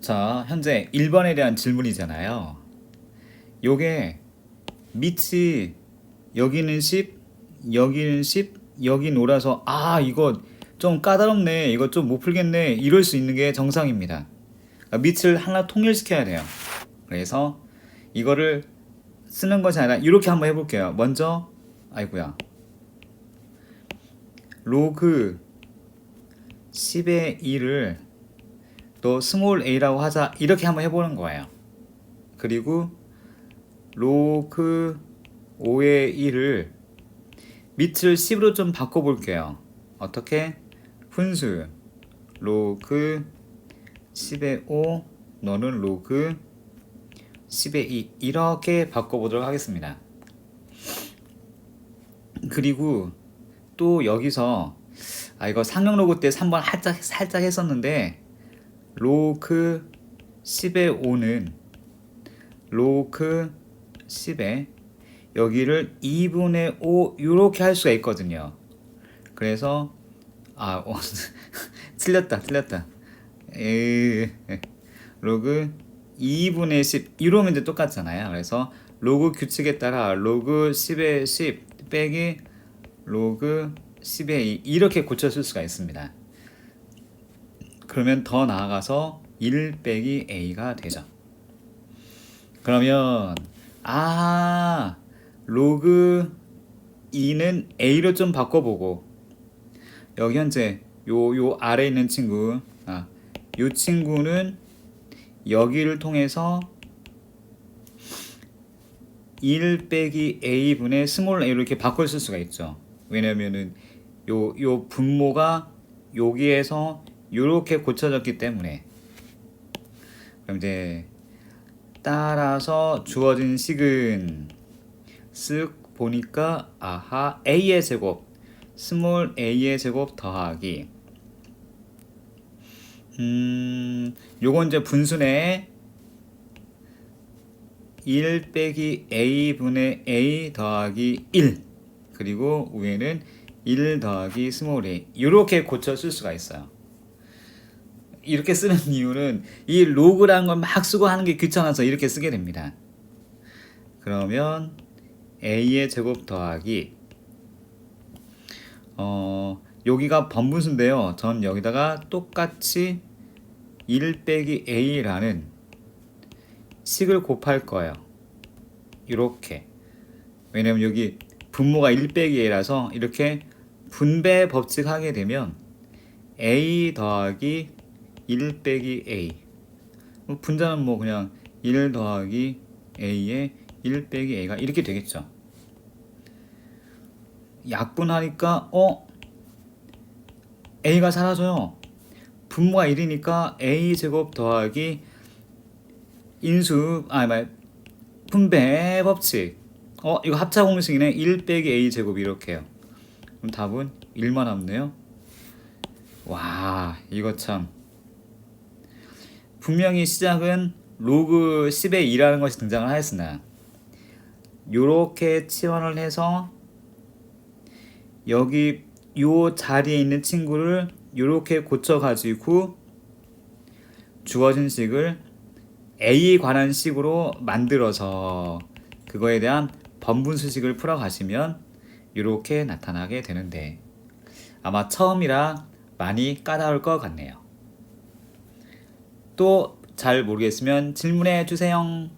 자, 현재 1번에 대한 질문이잖아요. 요게 밑이 여기는 10, 여기는 10, 여기 놀아서 아, 이거 좀 까다롭네. 이거 좀 못 풀겠네. 이럴 수 있는 게 정상입니다. 그러니까 밑을 하나 통일시켜야 돼요. 그래서 이거를 쓰는 것이 아니라 이렇게 한번 해볼게요. 먼저 아이고야 로그 10의 2를 또 스몰 a라고 하자 이렇게 한번 해보는 거예요. 그리고 로그 5의 1을 밑을 10으로 좀 바꿔볼게요. 어떻게? 분수 로그 10의 5 너는 로그 10의 2 이렇게 바꿔보도록 하겠습니다. 그리고 또 여기서 아 이거 상용 로그 때 3번 살짝 살짝 했었는데 로그 10의 5는 로그 10에 여기를 2분의 5 이렇게 할 수가 있거든요. 그래서 아 어, 틀렸다 틀렸다. 에이, 로그 2분의 10 이러면 이제 똑같잖아요. 그래서 로그 규칙에 따라 로그 10의 10 빼기 로그 10의 2 이렇게 고쳐 쓸 수가 있습니다. 그러면 더 나아가서 1 빼기 a가 되죠. 그러면 아 로그 2는 a로 좀 바꿔보고 여기 현재 요 요 아래 있는 친구 아, 요 친구는 여기를 통해서 1 빼기 a 분의 스몰 a로 이렇게 쓸 수가 있죠. 왜냐면은 요 요 분모가 여기에서 요렇게 고쳐졌기 때문에. 그럼 이제 따라서 주어진 식은 쓱 보니까 아하 a의 제곱 스몰 a의 제곱 더하기. 음 요건 이제 분순에 1 빼기 a 분의 a 더하기 1 그리고 위에는 1 더하기 스몰 a. 이렇게 고쳐 쓸 수가 있어요. 이렇게 쓰는 이유는 이 로그라는 걸 막 쓰고 하는 게 귀찮아서 이렇게 쓰게 됩니다. 그러면 a의 제곱 더하기 어 여기가 번분수인데요. 전 여기다가 똑같이 1 빼기 a라는 식을 곱할 거예요. 이렇게 왜냐면 여기 분모가 1 빼기 a라서 이렇게 분배 법칙 하게 되면 a 더하기 1 빼기 a 뭐 분자는 뭐 그냥 1 더하기 a에 1 빼기 a가 이렇게 되겠죠. 약분하니까 어 a가 사라져요. 분모가 1이니까 a 제곱 더하기 인수 아니 말 분배 법칙 어 이거 합차 공식이네 1 빼기 a 제곱 이렇게요. 그럼 답은 1만 남네요. 와 이거 참 분명히 시작은 로그 10의 2라는 것이 등장을 하였으나 요렇게 치환을 해서 여기 요 자리에 있는 친구를 요렇게 고쳐 가지고 주어진 식을 A에 관한 식으로 만들어서 그거에 대한 번분 수식을 풀어 가시면 이렇게 나타나게 되는데 아마 처음이라 많이 까다로울 것 같네요. 또 잘 모르겠으면 질문해 주세요.